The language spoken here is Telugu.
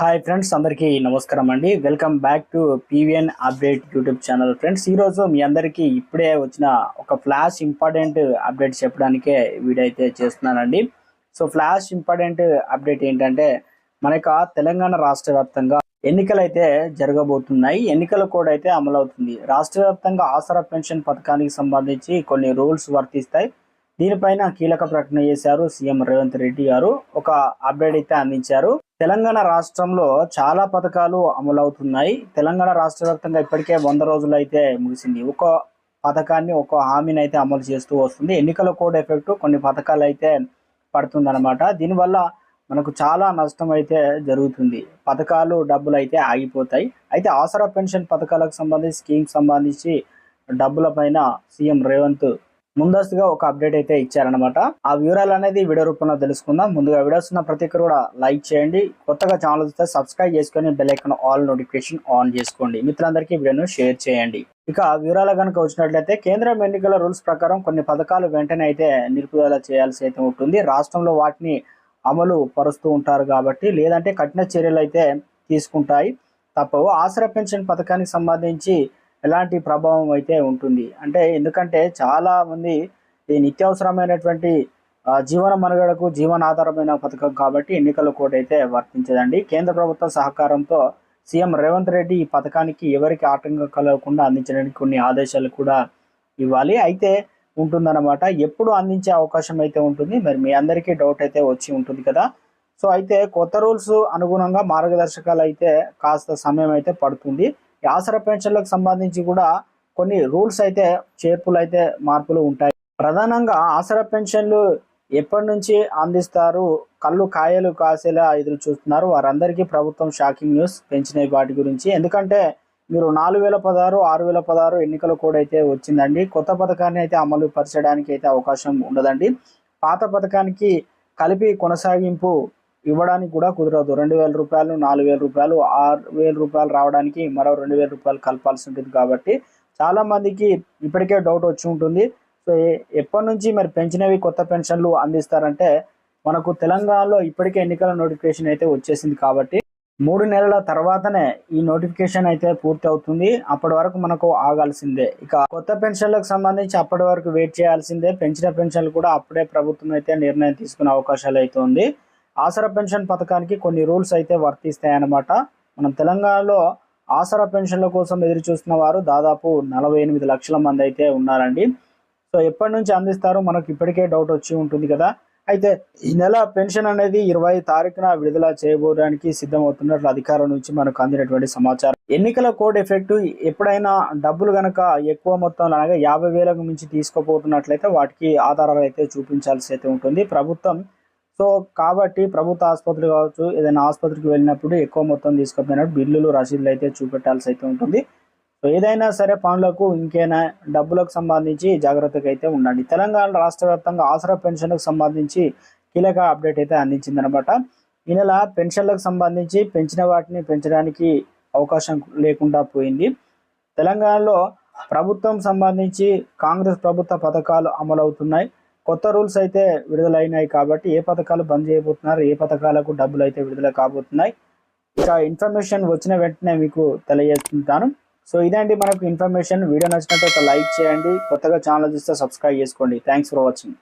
హాయ్ ఫ్రెండ్స్ అందరికీ నమస్కారం అండి. Welcome back to PVN update YouTube channel friends ఈరోజు మీ అందరికీ ఇప్పుడే వచ్చిన ఒక ఫ్లాష్ ఇంపార్టెంట్ అప్డేట్ చెప్పడానికే వీడియో అయితే చేస్తున్నానండి. సో ఫ్లాష్ ఇంపార్టెంట్ అప్డేట్ ఏంటంటే మనకు తెలంగాణ రాష్ట్ర వ్యాప్తంగా ఎన్నికలు అయితే జరగబోతున్నాయి ఎన్నికల కోడ్ అయితే అమలవుతుంది. రాష్ట్ర వ్యాప్తంగా ఆసరా పెన్షన్ పథకానికి సంబంధించి కొన్ని రూల్స్ వర్తిస్తాయి. దీనిపైన కీలక ప్రకటన చేశారు సీఎం రేవంత్ రెడ్డి గారు. ఒక అప్డేట్ అయితే అందించారు. తెలంగాణ రాష్ట్రంలో చాలా పథకాలు అమలవుతున్నాయి. తెలంగాణ రాష్ట్ర వ్యాప్తంగా ఇప్పటికే వంద రోజులు అయితే ముగిసింది. ఒక పథకాన్ని ఒక హామీని అయితే అమలు చేస్తూ వస్తుంది. ఎన్నికల కోడ్ ఎఫెక్ట్ కొన్ని పథకాలు అయితే పడుతుందన్నమాట. దీనివల్ల మనకు చాలా నష్టం అయితే జరుగుతుంది. పథకాలు డబ్బులు అయితే ఆగిపోతాయి. అయితే ఆసరా పెన్షన్ పథకాలకు సంబంధించి స్కీమ్ సంబంధించి డబ్బుల పైన సీఎం రేవంత్ ముందస్తుగా ఒక అప్డేట్ అయితే ఇచ్చారనమాట ఆ వివరాలు అనేది వీడియో రూపంలో తెలుసుకుందాం. ముందుగా వీడియోస్ ఉన్న ప్రతి ఒక్కరు కూడా లైక్ చేయండి. కొత్తగా ఛానల్ వస్తే సబ్స్క్రైబ్ చేసుకొని బెల్ ఆల్ నోటిఫికేషన్ ఆన్ చేసుకోండి. మిత్రులందరికీ వీడియోను షేర్ చేయండి. ఇక వివరాలు కనుక వచ్చినట్లయితే కేంద్రం ఎన్నికల రూల్స్ ప్రకారం కొన్ని పథకాలు వెంటనే అయితే నిలుపుదల చేయాల్సి అయితే ఉంటుంది. రాష్ట్రంలో వాటిని అమలు పరుస్తూ ఉంటారు కాబట్టి లేదంటే కఠిన చర్యలు అయితే తీసుకుంటాయి. తప్పవు. ఆసరా పెన్షన్ పథకానికి సంబంధించి ఎలాంటి ప్రభావం అయితే ఉంటుంది? అంటే ఎందుకంటే చాలామంది ఈ నిత్యావసరమైనటువంటి జీవన మనుగడకు జీవనాధారమైన పథకం కాబట్టి ఎన్నికల కోడ్ అయితే వర్తించదండి. కేంద్ర ప్రభుత్వ సహకారంతో సీఎం రేవంత్ రెడ్డి ఈ పథకానికి ఎవరికి ఆటంకం కలగకుండా అందించడానికి కొన్ని ఆదేశాలు కూడా ఇవ్వాలి. అయితే ఉంటుందన్నమాట ఎప్పుడు అందించే అవకాశం అయితే ఉంటుంది? మరి మీ అందరికీ డౌట్ అయితే వచ్చి ఉంటుంది కదా? సో అయితే కొత్త రూల్స్ అనుగుణంగా మార్గదర్శకాలు అయితే కాస్త సమయం అయితే పడుతుంది. ఈ పెన్షన్లకు సంబంధించి కూడా కొన్ని రూల్స్ అయితే చేర్పులు అయితే మార్పులు ఉంటాయి. ప్రధానంగా ఆసరా పెన్షన్లు ఎప్పటి నుంచి అందిస్తారు? కళ్ళు కాయలు కాసేలా ఎదురు చూస్తున్నారు వారందరికీ ప్రభుత్వం షాకింగ్ న్యూస్ పెంచినాయి వాటి గురించి. ఎందుకంటే మీరు నాలుగు వేల పదహారు ఆరు వేల పదహారు ఎన్నికల కోడ్ అయితే వచ్చిందండి. కొత్త పథకాన్ని అయితే అమలు పరచడానికి అయితే అవకాశం ఉండదండి. పాత పథకానికి కలిపి కొనసాగింపు ఇవ్వడానికి కూడా కుదరదు. రెండు వేల రూపాయలు నాలుగు వేల రూపాయలు ఆరు వేల రూపాయలు రావడానికి మరో రెండు వేల రూపాయలు కలపాల్సి ఉంటుంది కాబట్టి చాలా మందికి ఇప్పటికే డౌట్ వచ్చి ఉంటుంది. సో ఎప్పటి నుంచి మరి పెంచినవి కొత్త పెన్షన్లు అందిస్తారంటే మనకు తెలంగాణలో ఇప్పటికే ఎన్నికల నోటిఫికేషన్ అయితే వచ్చేసింది కాబట్టి మూడు నెలల తర్వాతనే ఈ నోటిఫికేషన్ అయితే పూర్తి అవుతుంది. అప్పటి వరకు మనకు ఆగాల్సిందే. ఇక కొత్త పెన్షన్లకు సంబంధించి అప్పటి వరకు వెయిట్ చేయాల్సిందే. పెంచిన పెన్షన్లు కూడా అప్పుడే ప్రభుత్వం అయితే నిర్ణయం తీసుకునే అవకాశాలు అయితే ఉంది. ఆసరా పెన్షన్ పథకానికి కొన్ని రూల్స్ అయితే వర్తిస్తాయన్నమాట. మనం తెలంగాణలో ఆసరా పెన్షన్ల కోసం ఎదురు చూస్తున్న వారు దాదాపు నలభై ఎనిమిది లక్షల మంది అయితే ఉన్నారండి. సో ఎప్పటి నుంచి అందిస్తారు? మనకు ఇప్పటికే డౌట్ వచ్చి ఉంటుంది కదా. అయితే ఈ నెల పెన్షన్ అనేది ఇరవై తారీఖున విడుదల చేయబోవడానికి సిద్ధమవుతున్నట్లు అధికారుల నుంచి మనకు అందినటువంటి సమాచారం. ఎన్నికల కోడ్ ఎఫెక్ట్ ఎప్పుడైనా డబ్బులు గనక ఎక్కువ మొత్తంలో అనగా యాభై వేలకు మించి తీసుకోపోతున్నట్లయితే వాటికి ఆధారాలు అయితే చూపించాల్సి అయితే ఉంటుంది. ప్రభుత్వం సో కాబట్టి ప్రభుత్వ ఆసుపత్రి కావచ్చు ఏదైనా ఆసుపత్రికి వెళ్ళినప్పుడు ఎక్కువ మొత్తం తీసుకుపోయినప్పుడు బిల్లులు రసీదులు అయితే చూపెట్టాల్సి అయితే ఉంటుంది. సో ఏదైనా సరే పనులకు ఇంకేనా డబ్బులకు సంబంధించి జాగ్రత్తగా అయితే ఉండండి. తెలంగాణ రాష్ట్ర వ్యాప్తంగా ఆసరా పెన్షన్లకు సంబంధించి కీలక అప్డేట్ అయితే అందించిందనమాట. ఈ నెల పెన్షన్లకు సంబంధించి పెంచిన వాటిని పెంచడానికి అవకాశం లేకుండా పోయింది. తెలంగాణలో ప్రభుత్వం సంబంధించి కాంగ్రెస్ ప్రభుత్వ పథకాలు అమలవుతున్నాయి. కొత్త రూల్స్ అయితే విడుదలైనాయి కాబట్టి ఏ పథకాలు బంద్ చేయబోతున్నారు ఏ పథకాలకు డబ్బులు అయితే విడుదల కాబోతున్నాయి ఇక ఇన్ఫర్మేషన్ వచ్చిన వెంటనే మీకు తెలియజేస్తుంటాను సో ఇదండి మనకు ఇన్ఫర్మేషన్. వీడియో నచ్చినట్టు ఒక లైక్ చేయండి. కొత్తగా ఛానల్ చూస్తే సబ్స్క్రైబ్ చేసుకోండి. Thanks for watching